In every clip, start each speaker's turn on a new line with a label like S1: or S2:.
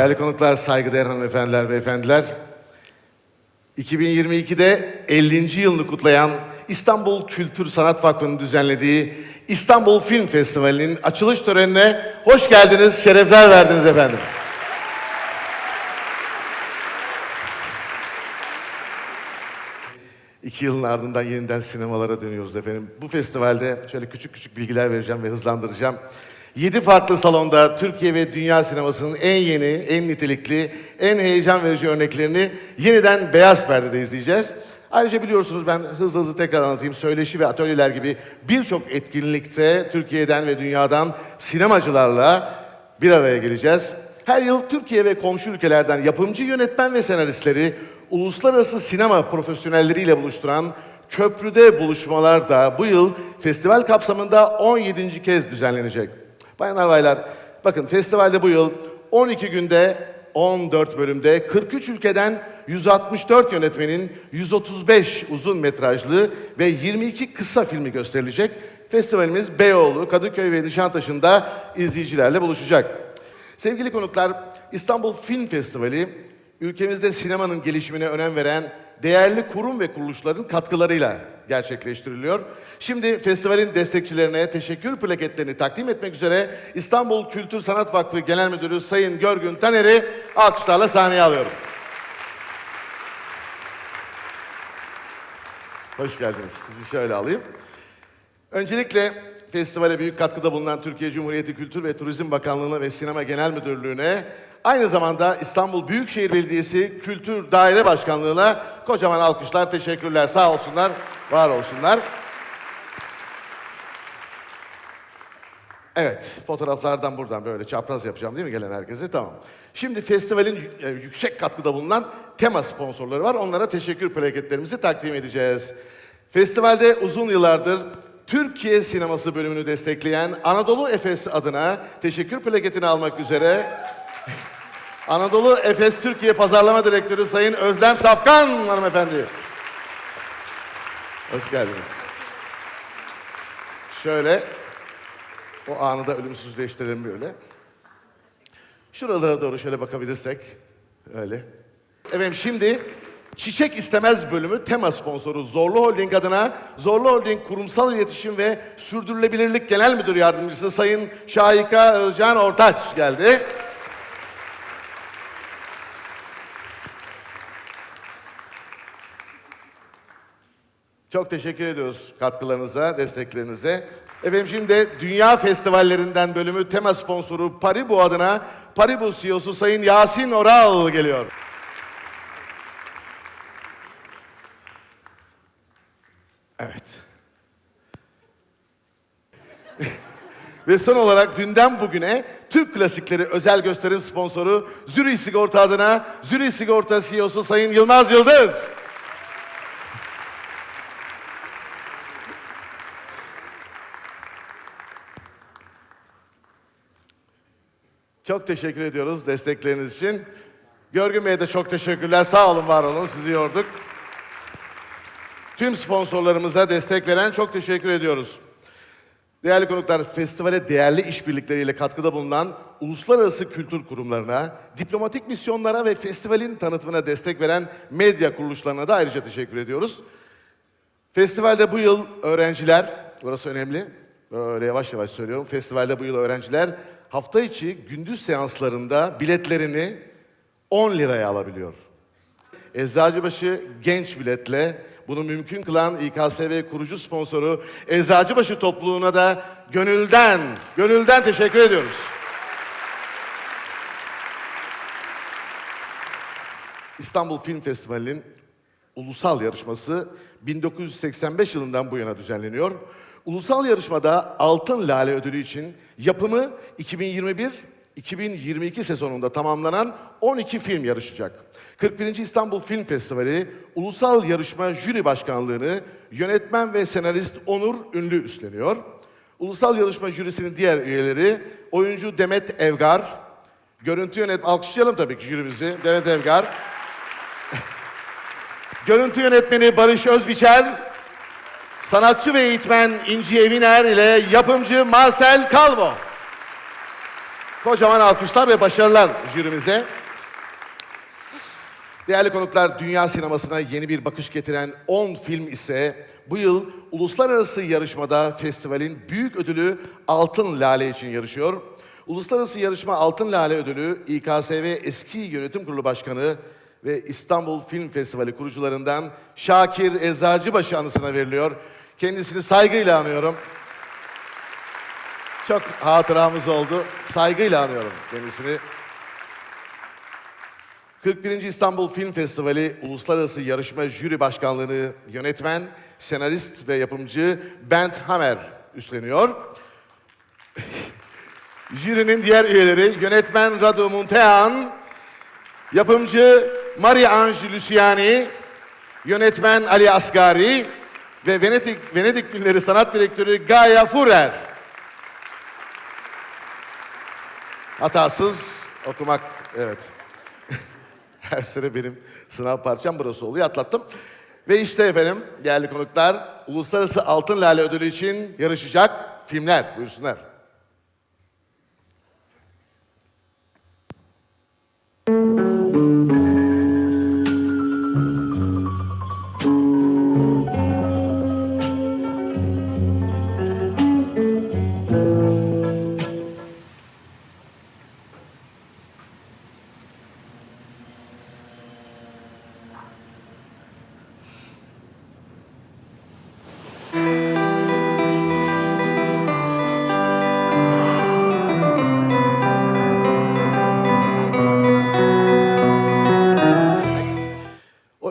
S1: Değerli konuklar, saygıdeğer hanımefendiler ve efendiler. 2022'de 50. yılını kutlayan İstanbul Kültür Sanat Vakfı'nın düzenlediği İstanbul Film Festivali'nin açılış törenine hoş geldiniz, şerefler verdiniz efendim. İki yılın ardından yeniden sinemalara dönüyoruz efendim. Bu festivalde şöyle küçük küçük bilgiler vereceğim ve hızlandıracağım. Yedi farklı salonda Türkiye ve dünya sinemasının en yeni, en nitelikli, en heyecan verici örneklerini yeniden beyaz perdede izleyeceğiz. Ayrıca biliyorsunuz ben hızlı hızlı tekrar anlatayım. Söyleşi ve atölyeler gibi birçok etkinlikte Türkiye'den ve dünyadan sinemacılarla bir araya geleceğiz. Her yıl Türkiye ve komşu ülkelerden yapımcı, yönetmen ve senaristleri uluslararası sinema profesyonelleriyle buluşturan Köprüde buluşmalar da bu yıl festival kapsamında 17. kez düzenlenecek. Bayanlar baylar, bakın festivalde bu yıl 12 günde 14 bölümde 43 ülkeden 164 yönetmenin 135 uzun metrajlı ve 22 kısa filmi gösterilecek. Festivalimiz Beyoğlu, Kadıköy ve Nişantaşı'nda izleyicilerle buluşacak. Sevgili konuklar, İstanbul Film Festivali ülkemizde sinemanın gelişimine önem veren değerli kurum ve kuruluşların katkılarıyla gerçekleştiriliyor. Şimdi festivalin destekçilerine teşekkür plaketlerini takdim etmek üzere İstanbul Kültür Sanat Vakfı Genel Müdürü Sayın Görgün Taner'i alkışlarla sahneye alıyorum. Hoş geldiniz. Sizi şöyle alayım. Öncelikle festivale büyük katkıda bulunan Türkiye Cumhuriyeti Kültür ve Turizm Bakanlığı'na ve Sinema Genel Müdürlüğü'ne, aynı zamanda İstanbul Büyükşehir Belediyesi Kültür Daire Başkanlığı'na kocaman alkışlar, teşekkürler. Sağ olsunlar, var olsunlar. Evet, fotoğraflardan buradan böyle çapraz yapacağım değil mi gelen herkese? Tamam. Şimdi festivalin e, yüksek katkıda bulunan tema sponsorları var. Onlara teşekkür plaketlerimizi takdim edeceğiz. Festivalde uzun yıllardır Türkiye sineması bölümünü destekleyen Anadolu Efes adına teşekkür plaketini almak üzere Anadolu Efes Türkiye Pazarlama Direktörü Sayın Özlem Safkan hanımefendi. Hoş geldiniz. Şöyle o anı da ölümsüzleştirelim böyle. Şuralara doğru şöyle bakabilirsek. Öyle. Efendim şimdi Çiçek İstemez bölümü tema sponsoru Zorlu Holding adına Zorlu Holding Kurumsal İletişim ve Sürdürülebilirlik Genel Müdür Yardımcısı Sayın Şahika Özcan Ortaç geldi. Çok teşekkür ediyoruz katkılarınıza, desteklerinize. Efendim şimdi de Dünya Festivallerinden bölümü tema sponsoru Paribu adına Paribu CEO'su Sayın Yasin Oral geliyor. Evet. Ve son olarak dünden bugüne Türk klasikleri özel gösterim sponsoru Zürih Sigorta adına Zürih Sigorta CEO'su Sayın Yılmaz Yıldız. Çok teşekkür ediyoruz destekleriniz için. Görgün Bey'e de çok teşekkürler. Sağ olun, var olun. Sizi yorduk. Tüm sponsorlarımıza destek veren çok teşekkür ediyoruz. Değerli konuklar, festivale değerli işbirlikleriyle katkıda bulunan uluslararası kültür kurumlarına, diplomatik misyonlara ve festivalin tanıtımına destek veren medya kuruluşlarına da ayrıca teşekkür ediyoruz. Festivalde bu yıl öğrenciler, burası önemli, böyle yavaş yavaş söylüyorum. Festivalde bu yıl öğrenciler hafta içi gündüz seanslarında biletlerini 10 liraya alabiliyor. Eczacıbaşı genç biletle bunu mümkün kılan İKSV kurucu sponsoru Eczacıbaşı topluluğuna da gönülden, gönülden teşekkür ediyoruz. İstanbul Film Festivali'nin ulusal yarışması 1985 yılından bu yana düzenleniyor. Ulusal yarışmada Altın Lale Ödülü için yapımı 2021-2022 sezonunda tamamlanan 12 film yarışacak. 41. İstanbul Film Festivali ulusal yarışma jüri başkanlığını yönetmen ve senarist Onur Ünlü üstleniyor. Ulusal yarışma jürisinin diğer üyeleri oyuncu Demet Evgar, görüntü yönet alkışlayalım tabii ki jürimizi Demet Evgar. görüntü yönetmeni Barış Özbiçer, sanatçı ve eğitmen İnci Eviner ile yapımcı Marcel Calvo. Kocaman alkışlar ve başarılar jürimize. Değerli konuklar, dünya sinemasına yeni bir bakış getiren 10 film ise bu yıl uluslararası yarışmada festivalin büyük ödülü Altın Lale için yarışıyor. Uluslararası yarışma Altın Lale ödülü İKSV eski yönetim kurulu başkanı ve İstanbul Film Festivali kurucularından Şakir Eczacıbaşı anısına veriliyor. Kendisini saygıyla anıyorum. Çok hatıramız oldu. Saygıyla anıyorum kendisini. 41. İstanbul Film Festivali Uluslararası Yarışma Jüri Başkanlığı'nı yönetmen, senarist ve yapımcı Bent Hammer üstleniyor. Jürinin diğer üyeleri yönetmen Radu Muntean, yapımcı Marie-Ange Luciani, yönetmen Ali Asgari ve Venedik, Venedik Günleri Sanat Direktörü Gaia Furer. Hatasız okumak, evet. Her sene benim sınav parçam burası oluyor. Atlattım. Ve işte efendim değerli konuklar Uluslararası Altın Lale Ödülü için yarışacak filmler. Buyursunlar.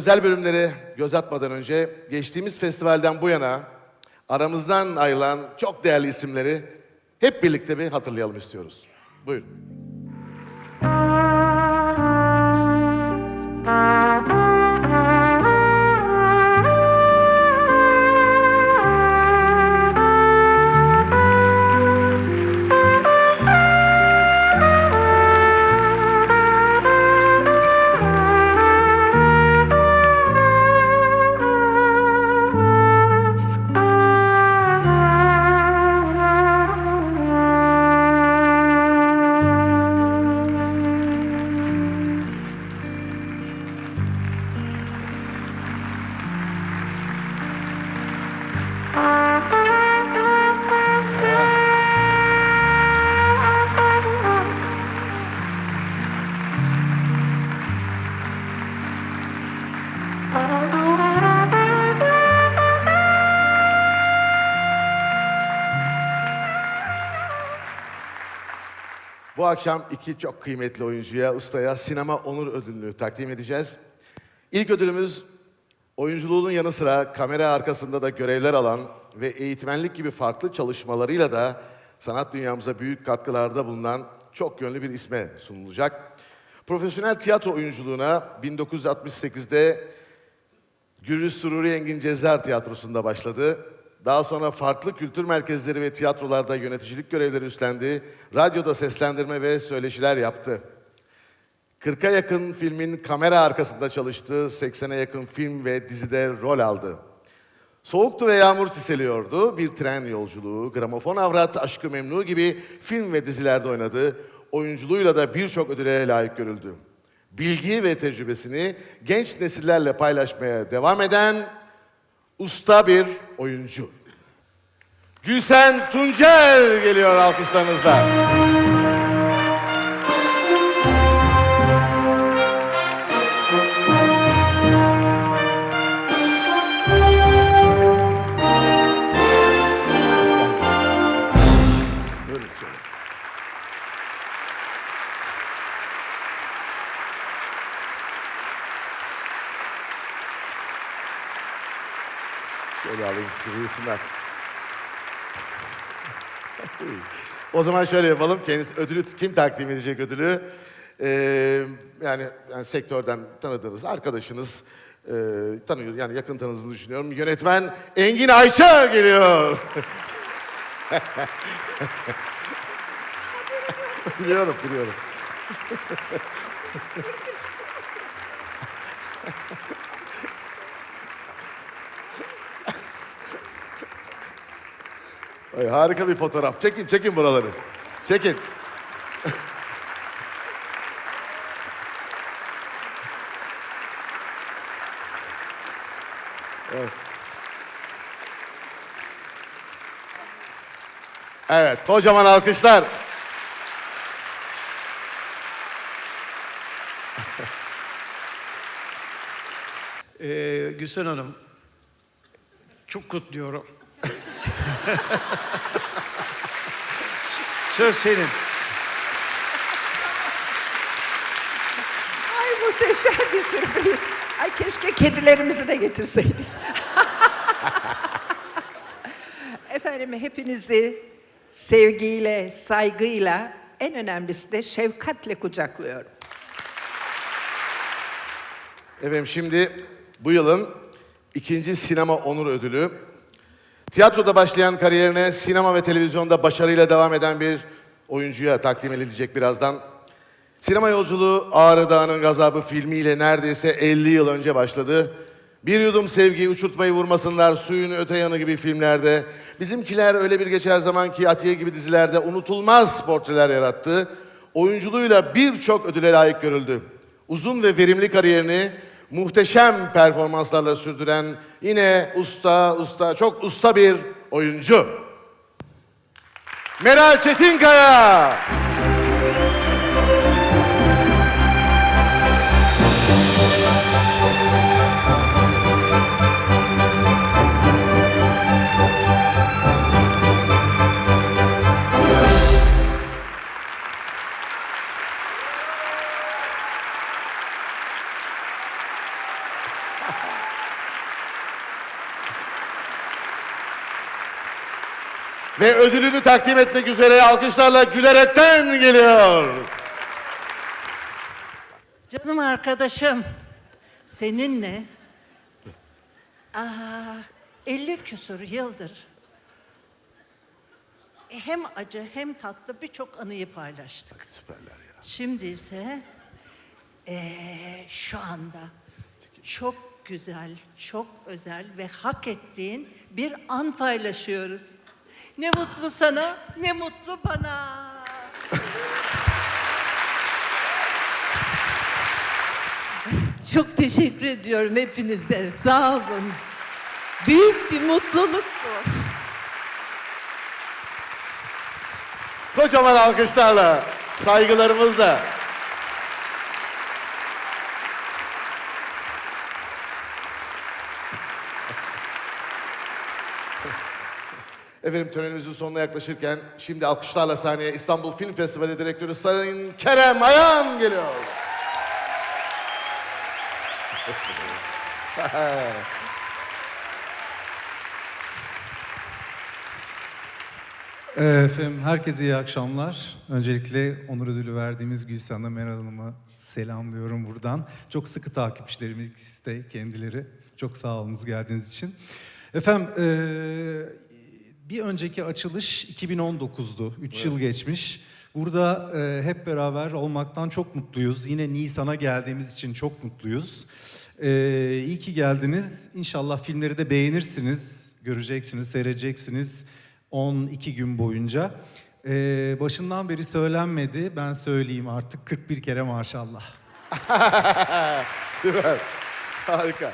S1: Özel bölümlere göz atmadan önce geçtiğimiz festivalden bu yana aramızdan ayrılan çok değerli isimleri hep birlikte bir hatırlayalım istiyoruz. Buyurun. Bu akşam iki çok kıymetli oyuncuya, ustaya sinema onur ödülünü takdim edeceğiz. İlk ödülümüz oyunculuğunun yanı sıra kamera arkasında da görevler alan ve eğitmenlik gibi farklı çalışmalarıyla da sanat dünyamıza büyük katkılarda bulunan çok yönlü bir isme sunulacak. Profesyonel tiyatro oyunculuğuna 1968'de Gürcü Sururi Engin Cezar Tiyatrosu'nda başladı. Daha sonra farklı kültür merkezleri ve tiyatrolarda yöneticilik görevleri üstlendi. Radyoda seslendirme ve söyleşiler yaptı. 40'a yakın filmin kamera arkasında çalıştı. 80'e yakın film ve dizide rol aldı. Soğuktu ve yağmur çiseliyordu. Bir tren yolculuğu, gramofon avrat, aşkı memnu gibi film ve dizilerde oynadı. Oyunculuğuyla da birçok ödüle layık görüldü. Bilgi ve tecrübesini genç nesillerle paylaşmaya devam eden usta bir oyuncu. Gülsen Tuncel geliyor alkışlarınızla. Buyursunlar. o zaman şöyle yapalım. Kendisi ödülü kim takdim edecek ödülü? Ee, yani, yani sektörden tanıdığınız arkadaşınız e, tanıyor yani yakın tanıdığınızı düşünüyorum. Yönetmen Engin Ayça geliyor. biliyorum, biliyorum. Ay, harika bir fotoğraf. Çekin, çekin buraları. Çekin. evet. evet, kocaman alkışlar.
S2: ee, Gülsen Hanım, çok kutluyorum. Söz senin.
S3: Ay muhteşem bir sürpriz. Ay keşke kedilerimizi de getirseydik. Efendim hepinizi sevgiyle, saygıyla, en önemlisi de şefkatle kucaklıyorum.
S1: Efendim şimdi bu yılın ikinci sinema onur ödülü. Tiyatroda başlayan kariyerine sinema ve televizyonda başarıyla devam eden bir oyuncuya takdim edilecek birazdan. Sinema yolculuğu Ağrı Dağı'nın Gazabı filmiyle neredeyse 50 yıl önce başladı. Bir yudum sevgi, uçurtmayı vurmasınlar, suyun öte yanı gibi filmlerde. Bizimkiler öyle bir geçer zaman ki Atiye gibi dizilerde unutulmaz portreler yarattı. Oyunculuğuyla birçok ödüle layık görüldü. Uzun ve verimli kariyerini muhteşem performanslarla sürdüren yine usta, usta, çok usta bir oyuncu. Meral Çetinkaya. Ve ödülünü takdim etmek üzere alkışlarla gülerekten geliyor.
S3: Canım arkadaşım, seninle aa, 50 küsur yıldır hem acı hem tatlı birçok anıyı paylaştık.
S1: Süperler ya.
S3: Şimdi ise eee, şu anda çok güzel, çok özel ve hak ettiğin bir an paylaşıyoruz. Ne mutlu sana, ne mutlu bana.
S4: Çok teşekkür ediyorum hepinize. Sağ olun. Büyük bir mutluluk bu.
S1: Kocaman alkışlarla, saygılarımızla. Efendim törenimizin sonuna yaklaşırken şimdi alkışlarla sahneye İstanbul Film Festivali Direktörü Sayın Kerem Ayan geliyor.
S5: Efendim herkese iyi akşamlar. Öncelikle onur ödülü verdiğimiz Gülsan'a Meral Hanım'a selamlıyorum buradan. Çok sıkı takipçilerimiz de kendileri. Çok sağ olunuz geldiğiniz için. Efendim ee, bir önceki açılış 2019'du. 3 yıl geçmiş. Burada ee, hep beraber olmaktan çok mutluyuz. Yine Nisan'a geldiğimiz için çok mutluyuz. Ee, iyi ki geldiniz. İnşallah filmleri de beğenirsiniz. Göreceksiniz, seyredeceksiniz. 12 gün boyunca. Ee, başından beri söylenmedi. Ben söyleyeyim artık 41 kere maşallah.
S1: Süper. Harika.